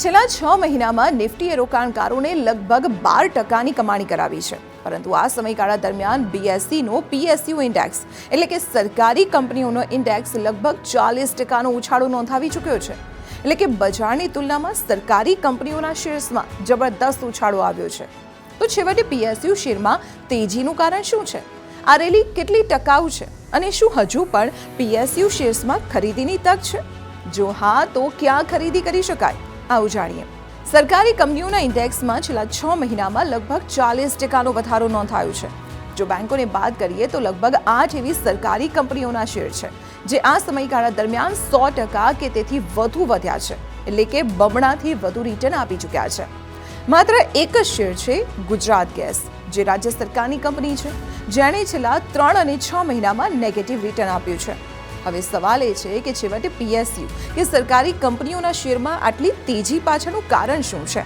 છેલ્લા છ મહિનામાં નિફ્ટીએ રોકાણકારોને લગભગ બાર ટકાની કમાણી કરાવી છે. પરંતુ આ સમયગાળા દરમિયાન બીએસસીનો પીએસયુ ઇન્ડેક્સ, એટલે કે સરકારી કંપનીઓનો ઇન્ડેક્સ લગભગ ચાલીસ ટકાનો ઉછાળો નોંધાવી ચૂક્યો છે. એટલે કે બજારની તુલનામાં સરકારી કંપનીઓના શેર્સમાં જબરદસ્ત ઉછાળો આવ્યો છે. તો છેવટે પીએસયુ શેરમાં તેજીનું કારણ શું છે? આ રેલી કેટલી ટકાઉ છે? અને શું હજુ પણ પીએસયુ શેર્સમાં ખરીદીની તક છે? જો હા, તો ક્યાં ખરીદી કરી શકાય? આવું જાણીએ સરકારી કંપનીઓના ઇન્ડેક્સમાં છેલ્લા છ મહિનામાં લગભગ ચાલીસ ટકાનો વધારો નોંધાયો છે. જો બેંકોને બાદ કરીએ તો લગભગ આઠ એવી સરકારી કંપનીઓના શેર છે, જે આ સમયગાળા દરમિયાન સો ટકા કે તેથી વધુ વધ્યા છે, એટલે કે બમણાથી વધુ રિટર્ન આપી ચૂક્યા છે. માત્ર એક જ શેર છે ગુજરાત ગેસ, જે રાજ્ય સરકારની કંપની છે, જેણે છેલ્લા ત્રણ અને છ મહિનામાં નેગેટિવ રિટર્ન આપ્યું છે. હવે સવાલ એ છે કે છેવટે પીએસયુ કે સરકારી કંપનીઓના શેરમાં આટલી તેજી પાછળનું કારણ શું છે?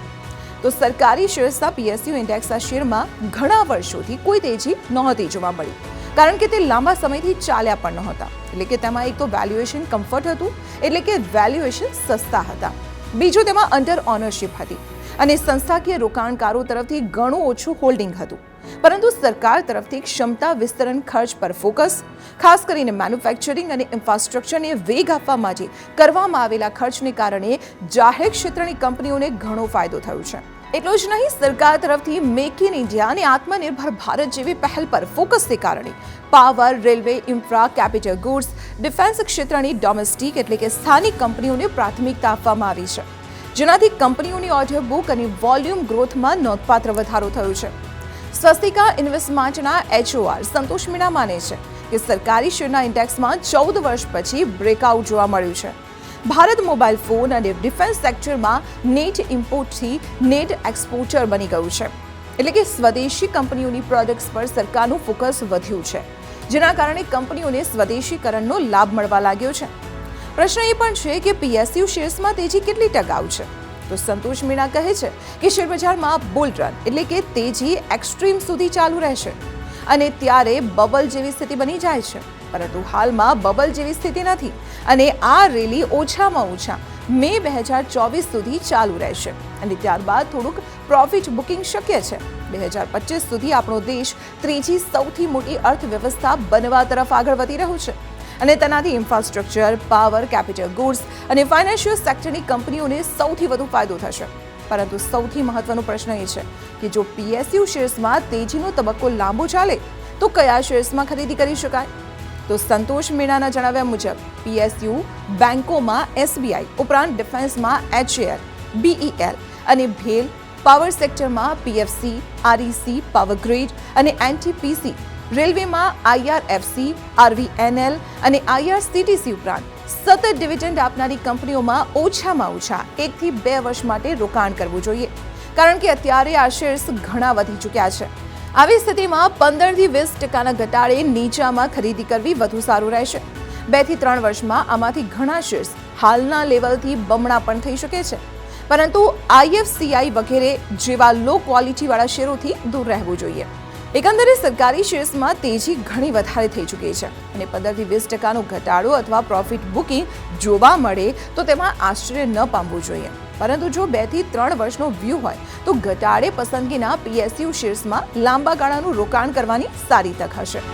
તો સરકારી શેર્સના પીએસયુ ઇન્ડેક્સના શેરમાં ઘણા વર્ષોથી કોઈ તેજી નહોતી જોવા મળી, કારણ કે તે લાંબા સમયથી ચાલ્યા પણ નહોતા. એટલે કે તેમાં એક તો વેલ્યુએશન કમ્ફર્ટ હતું, એટલે કે વેલ્યુએશન સસ્તા હતા. બીજું તેમાં અંડર ઓનરશિપ હતી. અને સંસ્થાકીય રોકાણકારો તરફથી ઘણું ઓછું હોલ્ડિંગ હતું. પરંતુ સરકાર તરફથી ક્ષમતા વિસ્તરણ ખર્ચ પર ફોકસ ખાસ કરીને મેન્યુફેક્ચરિંગ અને ઇન્ફ્રાસ્ટ્રક્ચરને વેગ આપવા માટે કરવામાં આવેલા ખર્ચને કારણે જાહેર ક્ષેત્રની કંપનીઓને ઘણો ફાયદો થયો છે. એટલું જ નહીં, સરકાર તરફથી મેક ઇન ઇન્ડિયા અને આત્મનિર્ભર ભારત જેવી પહેલ પર ફોકસને કારણે power railway infra capital goods defence ક્ષેત્રની ડોમેસ્ટિક એટલે કે સ્થાનિક કંપનીઓને પ્રાથમિકતા આપવામાં આવી છે. જેનાથી કંપનીઓની ઓડિયો બુક અને વોલ્યુમ ગ્રોથમાં નોંધપાત્ર વધારો થયો છે. સ્વસ્તિકા ઇન્વેસ્ટમેન્ટના એચઓઆર સંતોષ મીણા માને છે કે સરકારી શેરના ઇન્ડેક્સમાં ચૌદ વર્ષ પછી બ્રેકઆઉટ જોવા મળ્યું છે. ભારત મોબાઈલ ફોન અને ડિફેન્સ સેક્ટરમાં નેટ ઇમ્પોર્ટથી નેટ એક્સપોર્ટર બની ગયું છે. એટલે કે સ્વદેશી કંપનીઓની પ્રોડક્ટ્સ પર સરકારનું ફોકસ વધ્યું છે, જેના કારણે કંપનીઓને સ્વદેશીકરણનો લાભ મળવા લાગ્યો છે. પ્રશ્ન એ પણ છે કે પીએસયુ શેર્સમાં તેજી કેટલી ટકાઉ છે? તો સંતોષ મીણા કહે છે કે શેરબજારમાં બુલ રન એટલે કે તેજી એક્સ્ટ્રીમ સુધી ચાલુ રહેશે. અને ત્યારે બબલ જેવી સ્થિતિ બની જાય છે. પરંતુ હાલમાં બબલ જેવી સ્થિતિ નથી અને આ રેલી ઓછામાં ઓછા મે બે હજાર ચોવીસ સુધી ચાલુ રહેશે. અને ત્યારબાદ થોડુંક પ્રોફિટ બુકિંગ શક્ય છે. બે હજાર પચીસ સુધી આપણો દેશ ત્રીજી સૌથી મોટી અર્થવ્યવસ્થા બનવા તરફ આગળ વધી રહ્યું છે. અને તેનાથી ઇન્ફ્રાસ્ટ્રક્ચર પાવર કેપિટલ ગુડ્સ અને ફાઇનાન્શિયલ સેક્ટરની કંપનીઓને સૌથી વધુ ફાયદો થશે. પરંતુ સૌથી મહત્વનો પ્રશ્ન એ છે કે જો પીએસયુ શેર્સમાં તેજીનો તબક્કો લાંબો ચાલે, તો કયા શેર્સમાં ખરીદી કરી શકાય? તો સંતોષ મીણાના જણાવ્યા મુજબ પીએસયુ બેન્કોમાં એસબીઆઈ ઉપરાંત ડિફેન્સમાં એચએઆર બીઈએલ અને ભેલ પાવર સેક્ટરમાં પીએફસી આરઈસી પાવર ગ્રીડ અને એનટીપીસી રેલવેમાં આઈઆરએફસી, આરવીએનએલ અને આઈઆરસીટીસી ઉપરાંત સતત ડિવિડન્ડ આપનારી કંપનીઓમાં ઓછામાં ઓછા એકથી બે વર્ષ માટે રોકાણ કરવું જોઈએ. કારણ કે અત્યારે આ શેર્સ ઘણા વધી ચૂક્યા છે. આવી સ્થિતિમાં પંદરથી વીસ ટકાના ઘટાડે નીચામાં ખરીદી કરવી વધુ સારું રહેશે. બેથી ત્રણ વર્ષમાં આમાંથી ઘણા શેર્સ હાલના લેવલથી બમણા પણ થઈ શકે છે. પરંતુ આઈએફસીઆઈ વગેરે જેવા લો ક્વોલિટીવાળા શેરોથી દૂર રહેવું જોઈએ. એકંદરે સરકારી શેર્સમાં તેજી ઘણી વધારે થઈ ચૂકી છે અને પંદરથી વીસ ટકાનો ઘટાડો અથવા પ્રોફિટ બુકિંગ જોવા મળે તો તેમાં આશ્ચર્ય ન પામવું જોઈએ. પરંતુ જો બેથી ત્રણ વર્ષનો વ્યૂ હોય, તો ઘટાડે પસંદગીના પીએસયુ શેર્સમાં લાંબા ગાળાનું રોકાણ કરવાની સારી તક હશે.